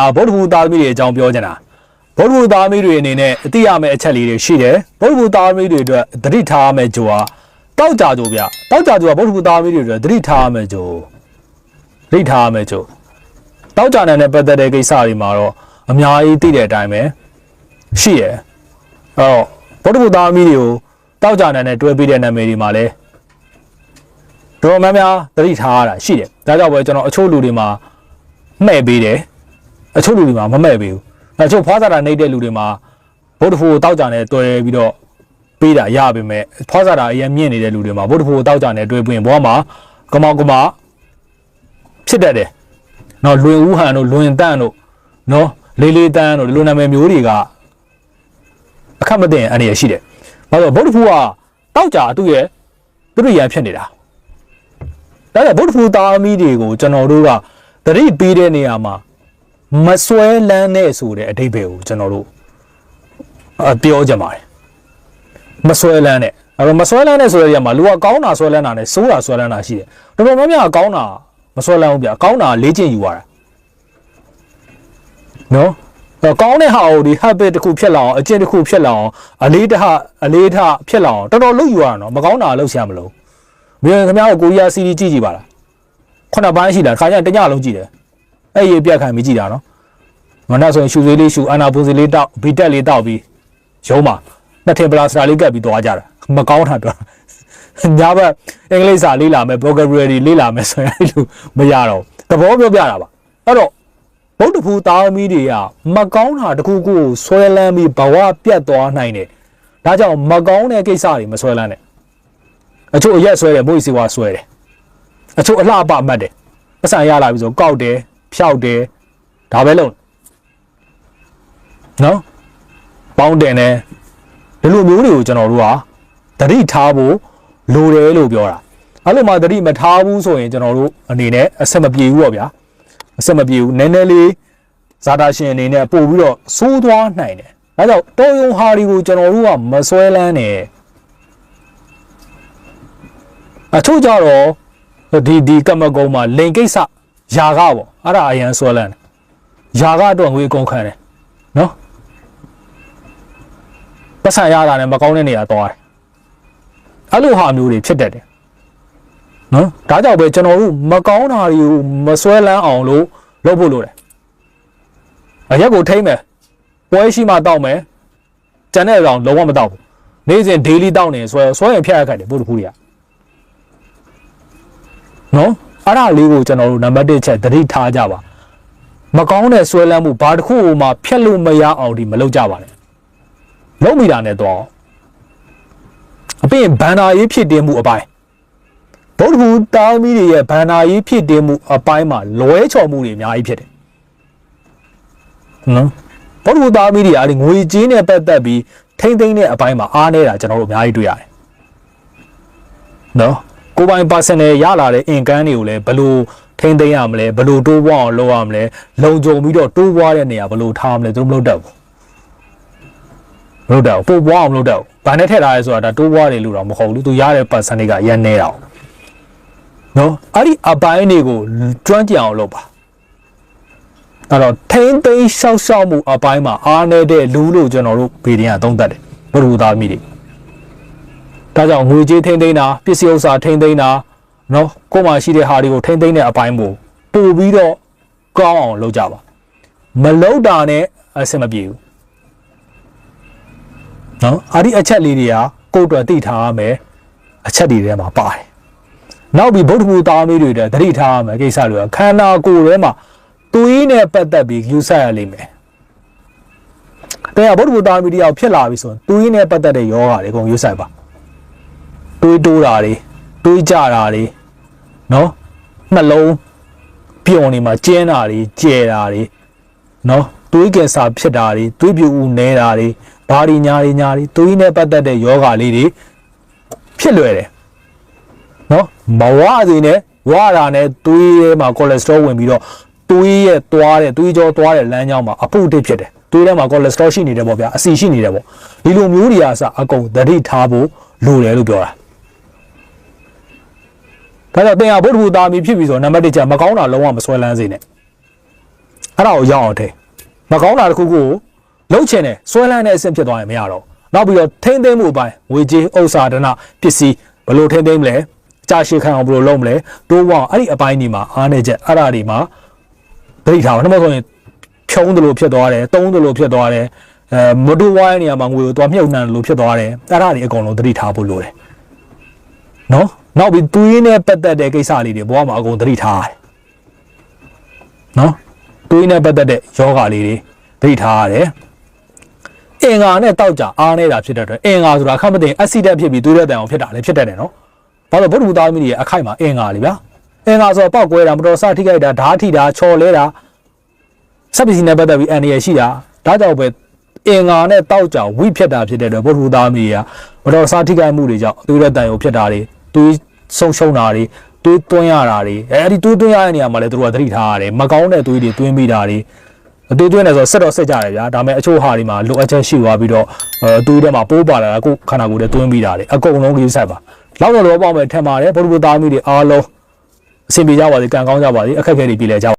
အာဗုဒ္ဓဘုသားသမီးတွေအကြောင်းပြောချင်တာဗုဒ္ဓဘုသားသမီးတွေအနေနဲ့အတိရမယ့်အချက်လေးတွေရှိတယ်ဗုဒ္ဓဘုသားသမီးတွေအတွက်သတိထားရမယ့်ကြိုးကတောက်ကြကြိုးဗျတောက်ကြကြိုးကဗုဒ္ဓဘုသားသမီးတွေအတွက်သတိထားရမယ့်ကြိုးသတိထားရမယ့်ကြိုးတောက်ကြတဲ့ပတ်သက်တဲ့ကိစ္စတွေမှာတော့အများကြီးသိတဲ့အတိုင်းပဲရှိရယ်အဲ့တော့ဗုဒ္ဓဘုသားသမီးတွေကိုတောက်ကြတဲ့တွဲပြီးတဲ့နာမည်တွေမှာလည်းတော်တော်များများသတိထားရတာရှိတယ်ဒါကြောင့်ပဲကျွန်တော်အချို့လူတွေမှာမှဲ့ပေးတယ် အချို့လူတွေမှာမမဲ့ပေးဘူးအချို့ဖွားစားတာနေတဲ့လူတွေမှာဗုဒ္ဓဖို့တောက်ကြနဲ့တွဲပြီးတော့ပေးတာရပါမယ်ဖွားစားတာအရင်မြင့်နေတဲ့လူတွေမှာဗုဒ္ဓဖို့တောက်ကြနဲ့တွဲပြီးရင်ဘောမှာကမောက်ကမဖြစ်တတ်တယ်နော်လွင်ဦးဟန်တို့လွင်တန့်တို့နော်လေးလေးတန်းတို့ဒီလိုနာမည်မျိုးတွေကအခက်မသိရင်အနေရရှိတယ်ဘာလို့ဗုဒ္ဓဖို့ကတောက်ကြအတူရဲ့သူတို့ရန်ဖြစ်နေတာဒါကြောင့်ဗုဒ္ဓဖို့သားသမီးတွေကိုကျွန်တော်တို့ကသတိပေးတဲ့နေရာမှာ မစွဲလန်းနဲ့ဆိုတဲ့အဓိပ္ပာယ်ကိုကျွန်တော်တို့အပြောကြပါတယ်မစွဲလန်းနဲ့အဲ့တော့မစွဲလန်းနဲ့ဆိုတဲ့နေရာမှာလူကကောင်းတာစွဲလန်းတာနဲ့ဆိုးတာစွဲလန်းတာရှိတယ်တော်တော်များများကောင်းတာမစွဲလန်းဘူးဗျကောင်းတာလေ့ကျင့်ယူရတာနော်အဲ့တော့ကောင်းတဲ့ဟာကိုဒီ habit တစ်ခုဖြစ်လာအောင်အကျင့်တစ်ခုဖြစ်လာအောင်အလေးတဟအလေးထားဖြစ်လာအောင်တော်တော်လုပ်ယူရတာနော်မကောင်းတာလုပ်ရှာမလို့ဘယ်ခင်ဗျားတို့ကိုရီးယားစီးရီးကြည့်ကြည့်ပါလားခုနစ်ပိုင်းရှိတာခါကျရင်တညလုံးကြည့်တယ် အဲ့ရေပြတ်ခံပြီးကြည့်တာနော်မနက်ဆိုရင်ရှူသေးလေးရှူအာနာပူစီလေးတောက်ဘီတက်လေးတောက်ပြီးရုံးမှာနှစ်ထင်ပလာစတာလေးကပ်ပြီးသွားကြတာမကောင်းတာတော့ညဘက်အင်္ဂလိပ်စာလေးလာမယ် vocabulary လေးလာမယ်ဆိုရင်အဲ့လိုမရတော့သဘောပြောပြတာပါအဲ့တော့ဗုဒ္ဓဖူသားသမီးတွေကမကောင်းတာတခုခုကိုဆွဲလန်းပြီးဘဝပြတ်သွားနိုင်တယ်ဒါကြောင့်မကောင်းတဲ့ကိစ္စတွေမဆွဲလန်းနဲ့အချို့အရက်ဆွဲတယ်မွေးစီဝါဆွဲတယ်အချို့အလှပမှတ်တယ်ပတ်စံရလာပြီဆိုကောက်တယ် ဖြောက်တယ်ဒါပဲလုပ်နော်ပေါင်းတင်တယ်ဒီလိုမျိုးတွေကိုကျွန်တော်တို့ကသတိထားဖို့လိုတယ်လို့ပြောတာအဲ့လိုမှသတိမထားဘူးဆိုရင်ကျွန်တော်တို့အနေနဲ့အဆက်မပြေဘူးပေါ့ဗျာအဆက်မပြေဘူးနည်းနည်းလေးဇာတာရှင်အနေနဲ့ပို့ပြီးတော့စိုးသွားနိုင်တယ်ဒါကြောင့်တော်ယုံဟာဒီကိုကျွန်တော်တို့ကမဆွဲလန်းနဲ့အချို့ကြတော့ဒီဒီကမ္မကုံမှာလိန်ကိစ္စ ຢာကပေါ့အဲ့ဒါအရန်ဆွဲလန်းတယ်ຢာကတော့ငွေကုန်ခံတယ်နော်ပတ်စံရတာနဲ့မကောင်းတဲ့နေရာသွားတယ်အဲ့လိုဟာမျိုးတွေဖြစ်တတ်တယ်နော်ဒါကြောင့်ပဲကျွန်တော်တို့မကောင်းတာတွေကိုမစွဲလန်းအောင်လို့လုပ်ဖို့လိုတယ်အရက်ကိုထိမ့်မယ်ပွဲရှိမှတောက်မယ်ကျန်တဲ့ကောင်လုံးဝမတောက်ဘူးနေ့စဉ် daily တောက်နေဆွဲဆွဲရင်ဖျက်ရခိုက်တယ်ဘုဒ္ဓဖူးတွေကနော် အဲ့ဒါလေးကိုကျွန်တော်တို့နံပါတ်1ချက်သတိထားကြပါမကောင်းတဲ့ဆွဲလန်းမှုဘာတစ်ခုမှဖျက်လို့မရအောင်ဒီမလုပ်ကြပါနဲ့လုံးမိတာနဲ့တော့အပြင်ဘန္နာရေးဖြစ်တင်မှုအပိုင်းဗုဒ္ဓဘုတာသမီးတွေရဲ့ဘန္နာရေးဖြစ်တင်မှုအပိုင်းမှာလွဲချော်မှုတွေအများကြီးဖြစ်တယ်နော်ဗုဒ္ဓဘုတာသမီးတွေအားဒီငွေကြေးနဲ့ပတ်သက်ပြီးထိမ့်သိမ့်တဲ့အပိုင်းမှာအားနေတာကျွန်တော်တို့အများကြီးတွေ့ရတယ်နော် ကိုယ်ပိုင် personal ရလာတဲ့ income တွေကိုလည်းဘယ်လိုထိမ့်သိမ့်ရမလဲဘယ်လိုတိုးပွားအောင်လုပ်ရမလဲလုံခြုံပြီးတော့တိုးပွားတဲ့နေရာဘယ်လိုထားမလဲသူတို့မလုပ်တတ်ဘူးမလုပ်တော့ဘူးပို့ပွားအောင်မလုပ်တော့ဘူး။ဘာနဲ့ထည့်ထားရဲဆိုတာဒါတိုးပွားတယ်လို့တော့မဟုတ်ဘူး။ तू ရတဲ့ percentage ကရန်နေတော့။နော်အဲ့ဒီအပိုင်းတွေကိုကျွမ်းကျင်အောင်လုပ်ပါ။အဲ့တော့ထိမ့်သိမ်းရှောက်ရှောက်မှုအပိုင်းမှာအားနေတဲ့လူလို့ကျွန်တော်တို့ဗီဒီယိုသုံးသပ်တယ်ဘုရူသားမိတွေ။ ဒါကြောင့်ငွေကြေးထိမ့်သိမ်းတာပစ္စည်းဥစ္စာထိမ့်သိမ်းတာနော်ကိုယ်မှရှိတဲ့ဟာတွေကိုထိမ့်သိမ်းတဲ့အပိုင်းကိုပို့ပြီးတော့ကောင်းအောင်လုပ်ကြပါ။မလုပ်တာနဲ့အဆင်မပြေဘူး။နော်အဲ့ဒီအချက်လေးတွေကကိုယ့်အတွက်သိထားရမယ်အချက်တွေထဲမှာပါတယ်နောက်ပြီးဗုဒ္ဓဘုသားမီးတွေတဲ့သတိထားရမယ်ကိစ္စတွေကခန္ဓာကိုယ်ထဲမှာသွေးနဲ့ပတ်သက်ပြီးယူဆရလိမ့်မယ်တဲ့ဗုဒ္ဓဘုသားမီးတယောက်ဖြစ်လာပြီဆိုရင်သွေးနဲ့ပတ်သက်တဲ့ယောဂါတွေအကုန်ယူဆိုင်ပါ သွေးတိုးတာတွေသွေးကြတာတွေနော်နှလုံးပြုံနေမှာကျင်းတာတွေကျဲတာတွေနော်သွေးကင်ဆာဖြစ်တာတွေသွေးပြူဦးနေတာတွေဘာတွေညာတွေညာတွေသွေးနဲ့ပတ်သက်တဲ့ယောဂါလေးတွေဖြစ်လွယ်တယ်နော်မဝစေနဲ့ဝါတာနဲ့သွေးထဲမှာကိုလက်စထရောဝင်ပြီးတော့သွေးရဲ့သွားတဲ့သွေးကြောသွားတဲ့လမ်းကြောင်းမှာအပုတ်အတစ်ဖြစ်တယ်သွေးထဲမှာကိုလက်စထရောရှိနေတယ်ပေါ့ဗျာအဆီရှိနေတယ်ပေါ့ဒီလိုမျိုးတွေအစအကုန်သတိထားဖို့လိုတယ်လို့ပြောတာ ဒါကြောင့်တင်ဟာဗုဒ္ဓဘုသားမီဖြစ်ပြီဆိုတော့နံပါတ်1ချက်မကောင်းတာလုံးဝမဆွဲလန်းစေနဲ့အဲ့ဒါကိုရအောင်ထိန်မကောင်းတာတစ်ခုခုကိုလှုပ်ချင်တယ်ဆွဲလန်းတဲ့အဆင့်ဖြစ်သွားရင်မရတော့နောက်ပြီးတော့ထိမ့်သိမ့်မှုအပိုင်းငွေကြေးဥစ္စာဒနာပစ္စည်းဘယ်လိုထိမ့်သိမ့်မလဲကြာရှည်ခံအောင်ဘယ်လိုလုပ်မလဲတိုးဝအောင်အဲ့ဒီအပိုင်းဒီမှာအားနေချက်အဲ့ဒါဒီမှာဒိဋ္ဌာဘာလို့မဆိုရင်ဖြုံးတယ်လို့ဖြစ်သွားတယ်တုံးတယ်လို့ဖြစ်သွားတယ်အဲမတိုးဝိုင်းနေရာမှာငွေကိုသွားမြုပ်နှံတယ်လို့ဖြစ်သွားတယ်အဲ့ဒါတွေအကုန်လုံးသတိထားဖို့လိုတယ်နော် နောက်ပြီးသူရင်းနဲ့ပတ်သက်တဲ့ကိစ္စလေးတွေဘဝမှာအကုန်သတိထားရတယ်နော်သူရင်းနဲ့ပတ်သက်တဲ့ယောဂလေးတွေသတိထားရတယ်အင်္ဂါနဲ့တောက်ကြအားနေတာဖြစ်တဲ့အတွက်အင်္ဂါဆိုတာခက်မသိအက်ဆီဒက်ဖြစ်ပြီးသွေးတဲ့တန်အောင်ဖြစ်တာလည်းဖြစ်တတ်တယ်နော်ဘာလို့ဗုဒ္ဓဘုသားသမီးတွေရဲ့အခိုက်မှာအင်္ဂါလေဗျာအင်္ဂါဆိုတော့ပောက်ကွဲတာမတော်စထိခိုက်တာဓာတ်ထိတာချော်လဲတာစက်ပစ္စည်းနဲ့ပတ်သက်ပြီးအန္တရာယ်ရှိတာဒါကြောင့်ပဲအင်္ဂါနဲ့တောက်ကြဝိဖြစ်တာဖြစ်တဲ့အတွက်ဗုဒ္ဓဘုသားသမီးတွေကမတော်စထိခိုက်မှုတွေကြောင့်သွေးတဲ့တန်အောင်ဖြစ်တာတွေ သွေးဆုံးရှုံးတာတွေသွေးသွင်းရတာတွေအဲဒီသွေးသွင်းရတဲ့နေရာမှာလည်းသူတို့ကသတိထားရတယ်မကောင်းတဲ့သွေးတွေသွင်းမိတာတွေအတူတွင်းနေဆိုဆက်တော့ဆက်ကြတယ်ဗျာဒါပေမဲ့အချို့ဟာတွေမှာလိုအပ်ချက်ရှိသွားပြီးတော့အဲအတူထဲမှာပိုးပါလာတာကိုခန္ဓာကိုယ်ထဲသွင်းပြီးတာလေအကုန်လုံးလေးဆက်ပါလောက်တော့တော့ပေါ့မယ်ထင်ပါတယ်ဘုရားဘုသားမိတွေအားလုံးအဆင်ပြေကြပါစေကံကောင်းကြပါစေအခက်အခဲတွေပြည်လဲကြပါ